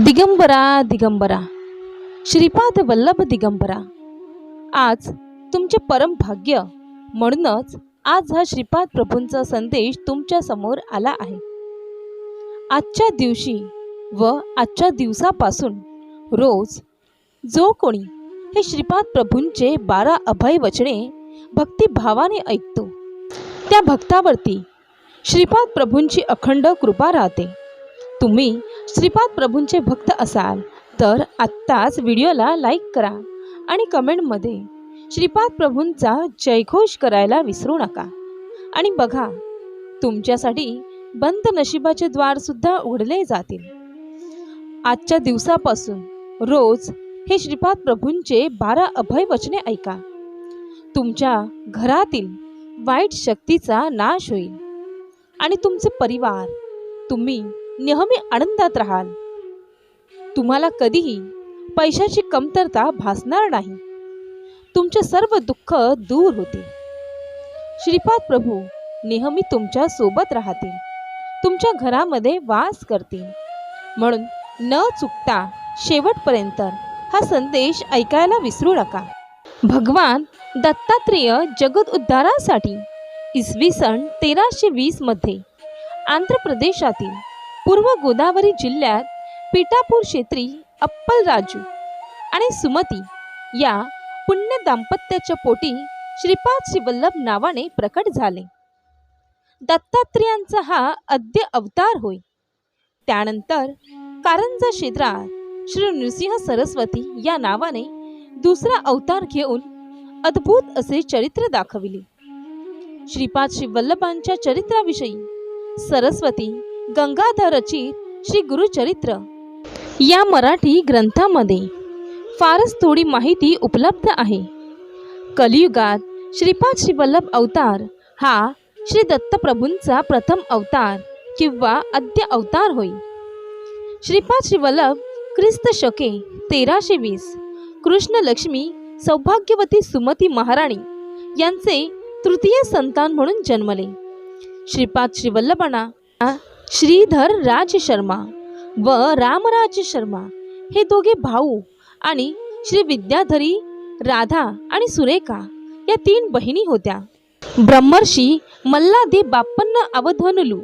दिगंबरा दिगंबरा. श्रीपाद वल्लभ दिगंबरा. आज तुमचे परम भाग्य म्हणूनच आज हा श्रीपाद प्रभूंचा संदेश तुमच्यासमोर आला आहे. आजच्या दिवशी व आजच्या दिवसापासून रोज जो कोणी हे श्रीपाद प्रभूंचे बारा अभय वचने भक्तिभावाने ऐकतो त्या भक्तावरती श्रीपाद प्रभूंची अखंड कृपा राहते. तुम्ही श्रीपाद प्रभूंचे भक्त असाल तर आत्ताच व्हिडिओला लाईक करा आणि कमेंटमध्ये श्रीपाद प्रभूंचा जयघोष करायला विसरू नका. आणि बघा तुमच्यासाठी बंद नशिबाचे द्वारसुद्धा उघडले जातील. आजच्या दिवसापासून रोज हे श्रीपाद प्रभूंचे बारा अभय वचने ऐका. तुमच्या घरातील वाईट शक्तीचा नाश होईल. आणि तुमचे परिवार तुम्ही नेहमी आनंदात राहाल. तुम्हाला कधीही पैशाची कमतरता भासणार नाही. तुमचे सर्व दुःख दूर होते श्रीपाद प्रभू नेहमी तुमच्यासोबत राहतील. तुमच्या घरामध्ये वास करतील. म्हणून न चुकता शेवटपर्यंत हा संदेश ऐकायला विसरू नका. भगवान दत्तात्रेय जगद उद्धारासाठी इसवी सन तेराशे वीसमध्ये आंध्र प्रदेशातील पूर्व गोदावरी जिल्ह्यात पिठापूर क्षेत्री अप्पल राजू आणि सुमती या पुण्य दाम्पत्याच्या पोटी श्रीपाद श्रीवल्लभ नावाने प्रकट झाले. दत्तात्रेयांचा हा अद्य अवतार होय. त्यानंतर कारंजा क्षेत्रात श्री नृसिंह सरस्वती या नावाने दुसरा अवतार घेऊन अद्भुत असे चरित्र दाखविले. श्रीपाद श्रीवल्लभांच्या चरित्राविषयी सरस्वती गंगाधर रचित श्री गुरुचरित्र. या मराठी ग्रंथामध्ये फारच थोडी माहिती उपलब्ध आहे. कलियुगात श्रीपाद श्री वल्लभ अवतार हा श्री दत्तप्रभूंचा प्रथम अवतार किंवा अद्य अवतार होय. श्रीपाद श्री वल्लभ ख्रिस्त शके तेराशे वीस कृष्ण लक्ष्मी सौभाग्यवती सुमती महाराणी यांचे तृतीय संतान म्हणून जन्मले. श्रीपाद श्रीवल्लभांना श्रीधर राज शर्मा व रामराज शर्मा हे दोघे भाऊ आणि श्री विद्याधरी राधा आणि सुरेखा या तीन बहिणी होत्या. ब्रह्मर्षी मल्लादेव बाप्पन्न अवधनलू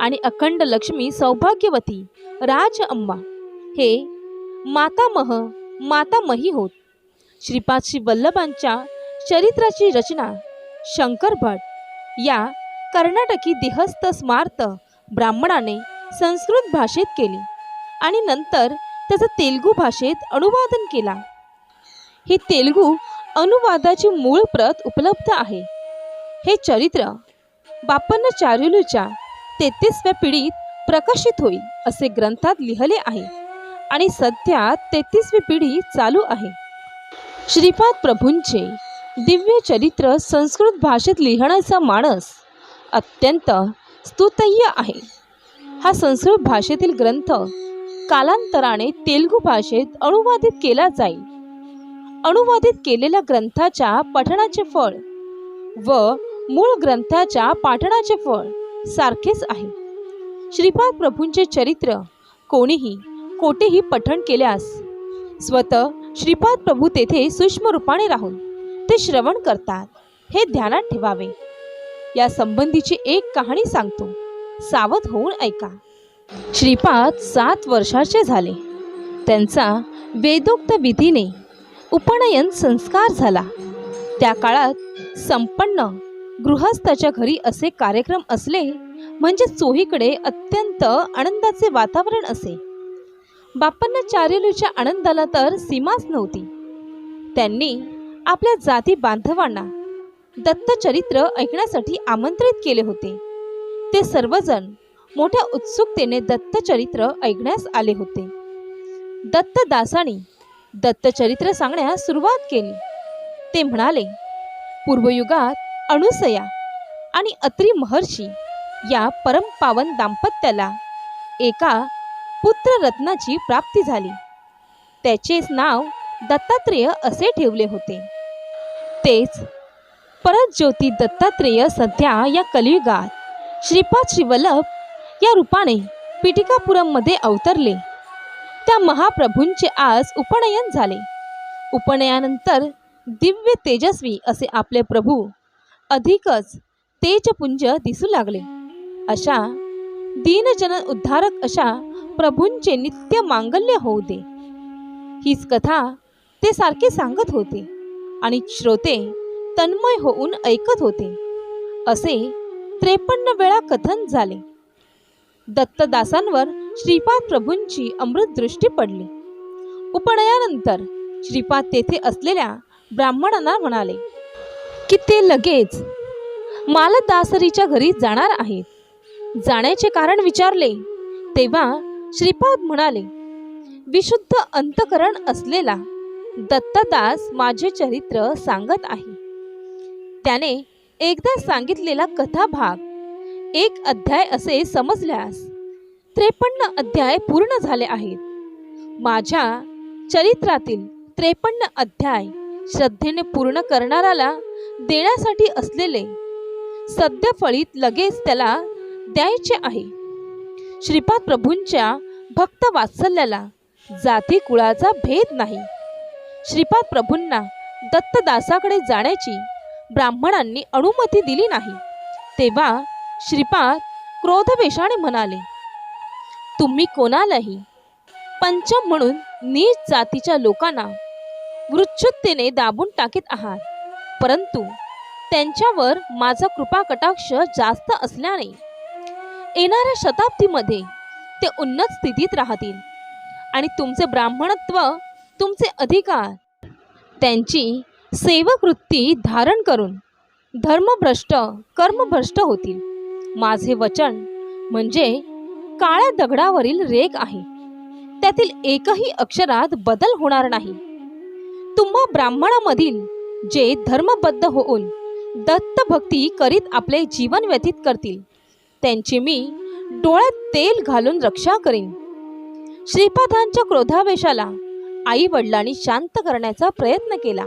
आणि अखंड लक्ष्मी सौभाग्यवती राज अम्मा हे मातामह मातामही होत. श्रीपाद श्री वल्लभांच्या चरित्राची रचना शंकर भट या कर्नाटकी देहस्थ स्मार्त ब्राह्मणाने संस्कृत भाषेत केली आणि नंतर त्याचा तेलुगू भाषेत अनुवादन केला. ही तेलुगू अनुवादाची मूळ प्रत उपलब्ध आहे. हे चरित्र बापन्न चारुलूच्या तेहतीसव्या पिढीत प्रकाशित होईल असे ग्रंथात लिहिले आहे आणि सध्या तेहतीसवी पिढी चालू आहे. श्रीपाद प्रभूंचे दिव्य चरित्र संस्कृत भाषेत लिहिण्याचा माणस अत्यंत स्तुतय्य आहे. हा संस्कृत भाषेतील ग्रंथ कालांतराने तेलुगू भाषेत अनुवादित केला जाईल. अनुवादित केलेल्या ग्रंथाच्या पठणाचे फळ व मूळ ग्रंथाच्या पाठणाचे फळ सारखेच आहे. श्रीपाद प्रभूंचे चरित्र कोणीही कोठेही पठण केल्यास स्वतः श्रीपाद प्रभू तेथे सूक्ष्म रूपाने राहून ते श्रवण करतात हे ध्यानात ठेवावे. या संबंधीची एक कहाणी सांगतो. सावध होऊन ऐका. श्रीपाद सात वर्षाचे झाले. त्यांचा वेदोक्त विधीने उपनयन संस्कार झाला. त्या काळात संपन्न गृहस्थाच्या घरी असे कार्यक्रम असले म्हणजे चोहीकडे अत्यंत आनंदाचे वातावरण असे. बाप्पांना चारेलूच्या आनंदाला तर सीमाच नव्हती. त्यांनी आपल्या जाती बांधवांना दत्तचरित्र ऐकण्यासाठी आमंत्रित केले होते. ते सर्वजण मोठ्या उत्सुकतेने दत्तचरित्र ऐकण्यास आले होते. दत्तदासानी दत्तचरित्र सांगण्यास सुरुवात केली. ते म्हणाले पूर्वयुगात अणुसया आणि अत्री महर्षी या परमपावन दाम्पत्याला एका पुत्ररत्नाची प्राप्ती झाली. त्याचेच नाव दत्तात्रेय असे ठेवले होते. तेच परत ज्योती दत्तात्रेय सध्या या कलियुगात. श्रीपाद श्रीवल्लभ या रूपाने पिटिकापुरममध्ये अवतरले. त्या महाप्रभूंचे आज उपनयन झाले. उपनयानंतर दिव्य तेजस्वी असे आपले प्रभू अधिकच तेजपुंज दिसू लागले. अशा दीनजन उद्धारक अशा प्रभूंचे नित्य मांगल्य होऊ दे. हीच कथा ते सारखे सांगत होते आणि श्रोते तन्मय होऊन ऐकत होते. असे त्रेपन्न वेळा कथन झाले. दत्तदासांवर श्रीपाद प्रभूंची अमृत दृष्टी पडली. उपनयानंतर श्रीपाद तेथे असलेल्या ब्राह्मणांना म्हणाले की ते लगेच मालदासरीच्या घरी जाणार आहेत. जाण्याचे कारण विचारले तेव्हा श्रीपाद म्हणाले विशुद्ध अंतकरण असलेला दत्तदास माझे चरित्र सांगत आहे. त्याने एकदा सांगितलेला कथा भाग एक अध्याय असे समजल्यास त्रेपन्न अध्याय पूर्ण झाले आहेत. माझ्या चरित्रातील त्रेपन्न अध्याय श्रद्धेने पूर्ण करणाराला देण्यासाठी असलेले सद्य फळीत लगेच त्याला द्यायचे आहे. श्रीपाद प्रभूंच्या भक्त वात्सल्याला जाती कुळाचा भेद नाही. श्रीपाद प्रभूंना दत्तदासाकडे जाण्याची ब्राह्मणांनी अनुमती दिली नाही. तेव्हा श्रीपाद क्रोधवेषाने म्हणाले तुम्ही कोणालाही पंचम म्हणून नीच जातीच्या लोकांना वृच्छुत्तेने दाबून टाकीत आहात. परंतु त्यांच्यावर माझा कृपा कटाक्ष जास्त असल्याने येणाऱ्या शताब्दीमध्ये ते उन्नत स्थितीत राहतील आणि तुमचे ब्राह्मणत्व तुमचे अधिकार त्यांची सेवक वृत्ती धारण करून धर्मभ्रष्ट कर्मभ्रष्ट होतील. माझे वचन म्हणजे काळ्या दगडावरील रेख आहे. त्यातील एकही अक्षरात बदल होणार नाही. तुम्हा ब्राह्मणामधील जे धर्मबद्ध होऊन दत्तभक्ती करीत आपले जीवन व्यतीत करतील त्यांची मी डोळ्यात तेल घालून रक्षा करीन. श्रीपादांच्या क्रोधावेशाला आई वडिलांनी शांत करण्याचा प्रयत्न केला.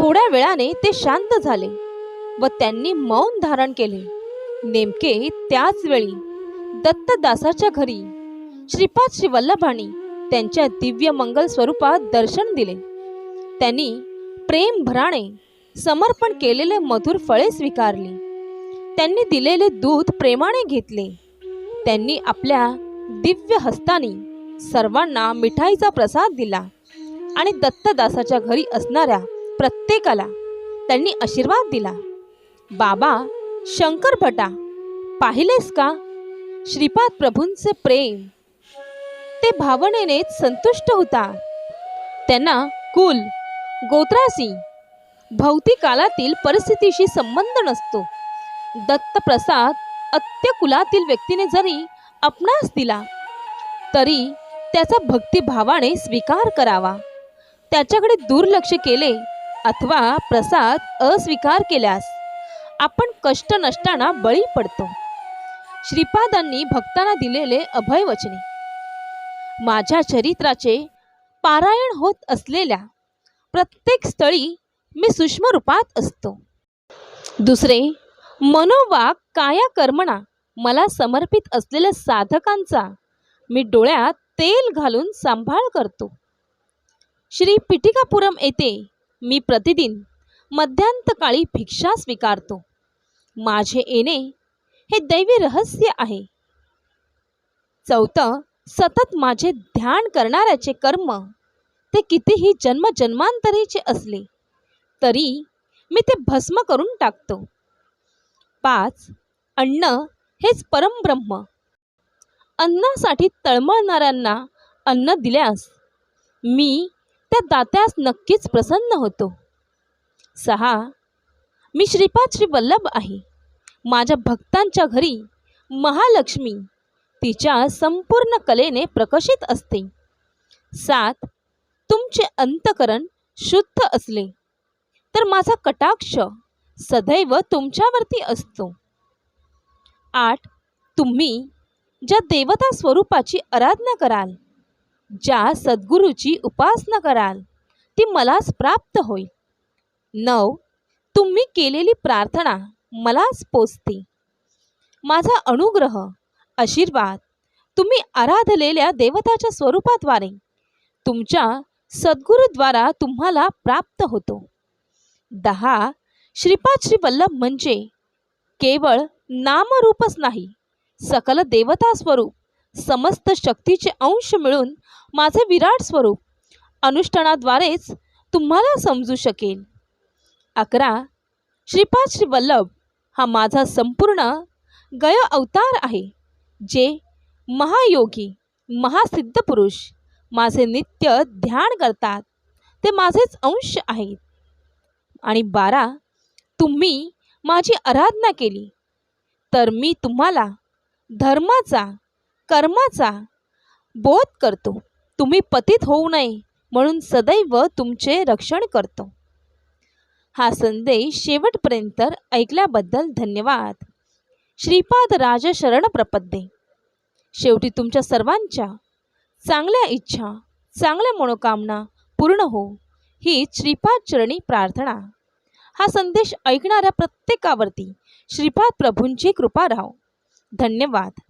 थोड्या वेळाने ते शांत झाले व त्यांनी मौन धारण केले. नेमके त्याच वेळी दत्तदासाच्या घरी श्रीपाद श्री वल्लभानी त्यांच्या दिव्य मंगल स्वरूपात दर्शन दिले. त्यांनी प्रेम भराणे समर्पण केलेले मधुर फळे स्वीकारली. त्यांनी दिलेले दूध प्रेमाने घेतले. त्यांनी आपल्या दिव्य हस्तानी सर्वांना मिठाईचा प्रसाद दिला आणि दत्तदासाच्या घरी असणाऱ्या प्रत्येकाला त्यांनी आशीर्वाद दिला. बाबा शंकर भटा पाहिलेस का? श्रीपाद प्रभूंचे प्रेम. ते भावनेनेच संतुष्ट होता त्यांना कुल गोत्रासी भौतिकालातील परिस्थितीशी संबंध नसतो. दत्तप्रसाद अत्यकुलातील व्यक्तीने जरी आपणास दिला तरी त्याचा भक्तिभावाने स्वीकार करावा. त्याच्याकडे दुर्लक्ष केले अथवा प्रसाद अस्वीकार केल्यास आपण कष्ट नसताना बळी पडतो. श्रीपादांनी भक्तांना दिलेले अभय वचने माझ्या चरित्राचे पारायण होत असलेल्या प्रत्येक स्थळी मी सूक्ष्म रूपात असतो. दुसरे मनोवाक काया कर्मणा मला समर्पित असलेल्या साधकांचा मी डोळ्यात तेल घालून सांभाळ करतो. श्री पिटिकापुरम येथे मी प्रतिदिन मध्यांतकाळी भिक्षा स्वीकारतो. माझे येणे हे दैवी रहस्य आहे. चौथं सतत माझे ध्यान करणाऱ्याचे कर्म ते कितीही जन्मजन्मांतरीचे असले तरी मी ते भस्म करून टाकतो. पाच अन्न हेच परमब्रह्म. अन्नासाठी तळमळणाऱ्यांना अन्न दिल्यास मी त्या दात्यास नक्कीच प्रसन्न होतो. सहा मी श्रीपाद श्री वल्लभ आहे. माझ्या भक्तांच्या घरी महालक्ष्मी तिच्या संपूर्ण कलेने प्रकाशित असते. सात तुमचे अंतकरण शुद्ध असले तर माझा कटाक्ष सदैव तुमच्यावरती असतो. आठ तुम्ही ज्या देवता स्वरूपाची आराधना कराल ज्या सद्गुरूची उपासना कराल ती मलाच प्राप्त होईल. नऊ तुम्ही केलेली प्रार्थना मलाच पोचते. माझा अनुग्रह आशीर्वाद तुम्ही आराधलेल्या देवताच्या स्वरूपाद्वारे तुमच्या सद्गुरूद्वारा तुम्हाला प्राप्त होतो. दहा श्रीपाद श्री वल्लभ म्हणजे केवळ नामरूपच नाही सकल देवता स्वरूप समस्त शक्तीचे अंश मिळून माझे विराट स्वरूप अनुष्ठानाद्वारेच तुम्हाला समजू शकेल अकरा श्रीपाद श्री वल्लभ हा माझा संपूर्ण गय अवतार आहे जे महायोगी महासिद्ध पुरुष माझे नित्य ध्यान करतात ते माझेच अंश आहेत. आणि बारा तुम्ही माझी आराधना केली तर मी तुम्हाला धर्माचा कर्माचा बोध करतो. तुम्ही पतित होऊ नये म्हणून सदैव तुमचे रक्षण करतो. हा संदेश शेवटपर्यंत ऐकल्याबद्दल धन्यवाद. श्रीपाद राज शरण प्रपद्ये. शेवटी तुमच्या सर्वांच्या चांगल्या इच्छा चांगल्या मनोकामना पूर्ण हो. ही श्रीपाद चरणी प्रार्थना. हा संदेश ऐकणाऱ्या प्रत्येकावरती श्रीपाद प्रभूंची कृपा राहो. धन्यवाद.